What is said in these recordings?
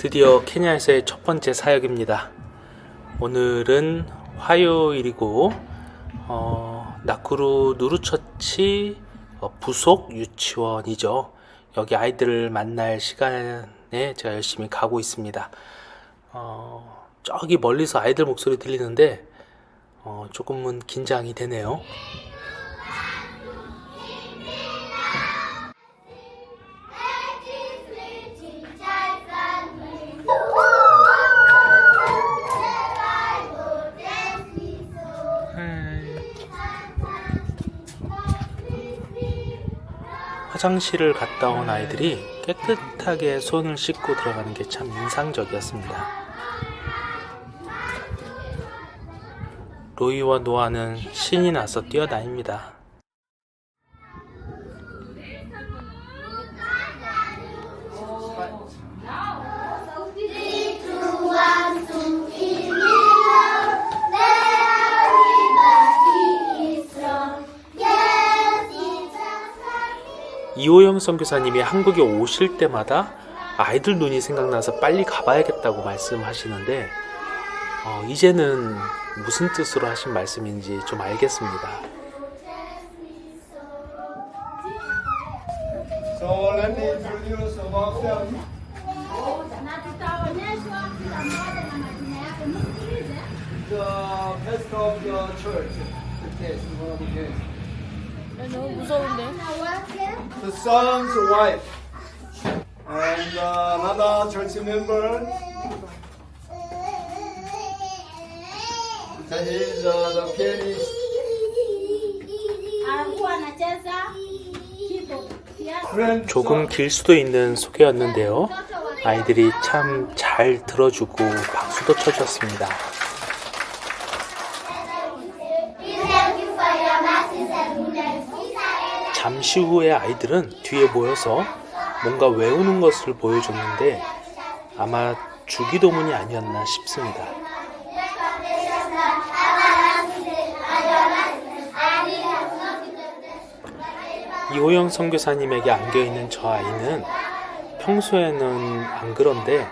드디어 케냐에서의 첫 번째 사역입니다. 오늘은 화요일이고 어, 나쿠루 누루처치 어, 부속 유치원이죠. 여기 아이들을 만날 시간에 제가 열심히 가고 있습니다. 어, 저기 멀리서 아이들 목소리 들리는데 어, 조금은 긴장이 되네요. 화장실을 갔다 온 아이들이 깨끗하게 손을 씻고 들어가는 게 참 인상적이었습니다. 로이와 노아는 신이 나서 뛰어다닙니다. 이호영 선교사님이 한국에 오실 때마다 아이들 눈이 생각나서 빨리 가봐야겠다고 말씀하시는데 어, 이제는 무슨 뜻으로 하신 말씀인지 좀 알겠습니다. So 너무 무서운데? The son's wife. And uh, another church member. That is uh, the pianist. 조금 길 수도 있는 소개였는데요. 아이들이 참 잘 들어주고 박수도 쳐주었습니다. 잠시 후에 아이들은 뒤에 모여서 뭔가 외우는 것을 보여줬는데 아마 주기도문이 아니었나 싶습니다. 이호영 선교사님에게 안겨 있는 저 아이는 평소에는 안 그런데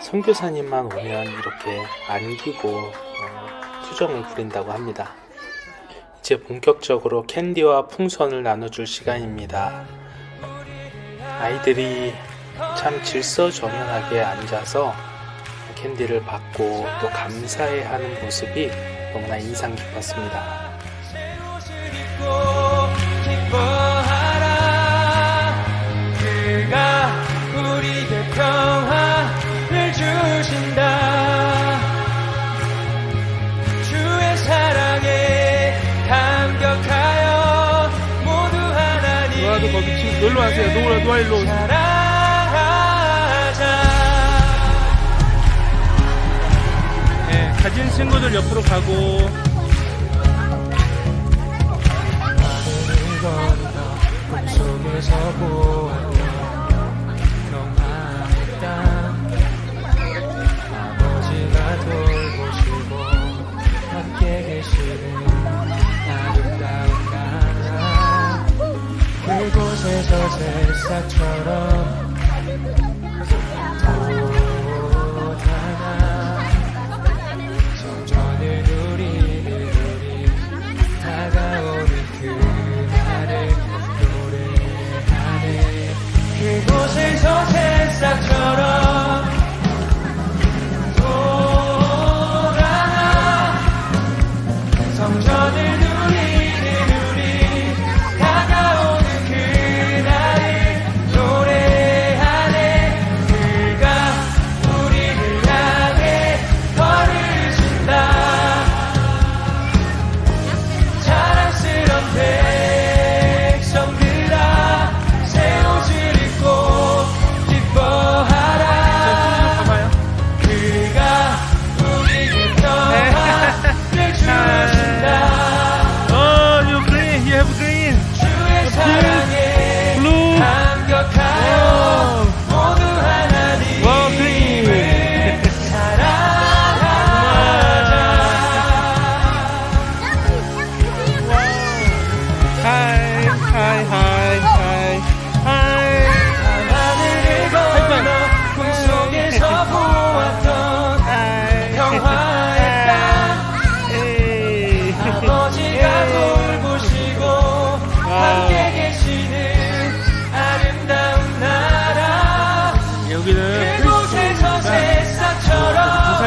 선교사님만 오면 이렇게 안기고 어, 투정을 부린다고 합니다. 이제 본격적으로 캔디와 풍선을 나눠줄 시간입니다. 아이들이 참 질서정연하게 앉아서 캔디를 받고 또 감사해하는 모습이 너무나 인상 깊었습니다. 거기 지금 놀러 와세요. 노아, 노아 일로 오세요. 네, 가진 친구들 옆으로 가고 속에서 보았 그곳에서 새싹처럼